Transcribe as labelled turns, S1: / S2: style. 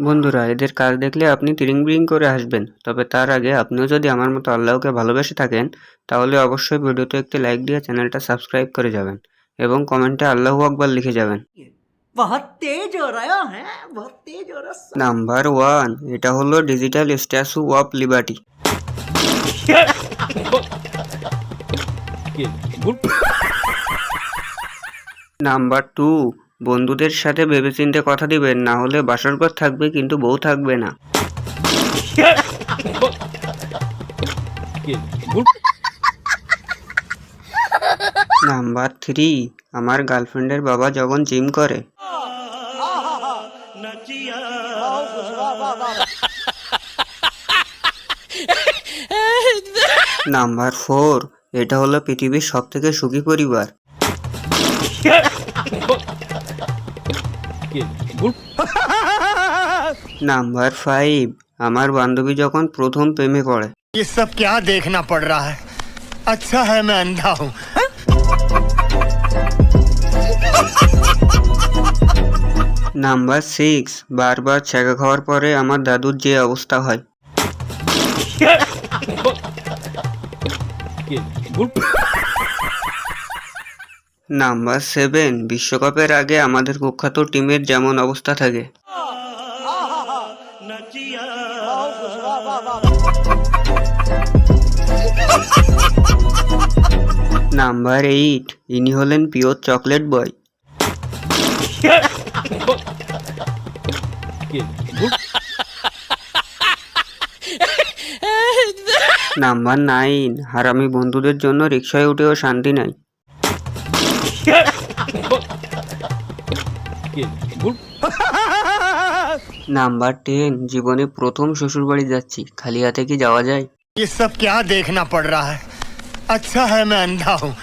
S1: বন্ধুরা এদের কাজ দেখলে আপনি তিরিং বিরিং করে আসবেন তবে তার আগে আপনিও যদি আমার মতো আল্লাহকে ভালোবেসে থাকেন তাহলে অবশ্যই ভিডিওতে একটি লাইক দিয়ে চ্যানেলটা সাবস্ক্রাইব করে যাবেন এবং কমেন্টে আল্লাহ আকবার লিখে যাবেন। নাম্বার ওয়ান এটা হলো digital statue of liberty number two বন্ধুদের সাথে ভেবেচিন্তে কথা দিবেন, না হলে বাসর ঘর থাকবে কিন্তু বউ থাকবে না। নাম্বার থ্রি, আমার গার্লফ্রেন্ডের বাবা যখন জিম করে। নাম্বার ফোর, এটা হলো পৃথিবীর সব থেকে সুখী পরিবার। নাম্বার ফাইভ আমার বান্ধবী যখন প্রথম প্রেমে পড়ে
S2: ये सब क्या देखना पड़ रहा है अच्छा है मैं अंधा हूँ
S1: নাম্বার সিক্স বারবার ছ্যাঁকা খাওয়ার পরে আমার দাদুর যে অবস্থা হয় নাম্বার সেভেন, বিশ্বকাপের আগে আমাদের কুখ্যাত টিমের যেমন অবস্থা থাকে। নাম্বার এইট, ইনি হলেন pure chocolate boy. Number nine, হারামি বন্ধুদের জন্য রিক্সায় উঠেও শান্তি নাই। নাম্বার টেন জীবনে প্রথম শ্বশুরবাড়ি যাচ্ছি খালি হাতে কি যাওয়া যায়
S2: ये सब क्या देखना पड़ रहा है अच्छा है मैं अंधा हूँ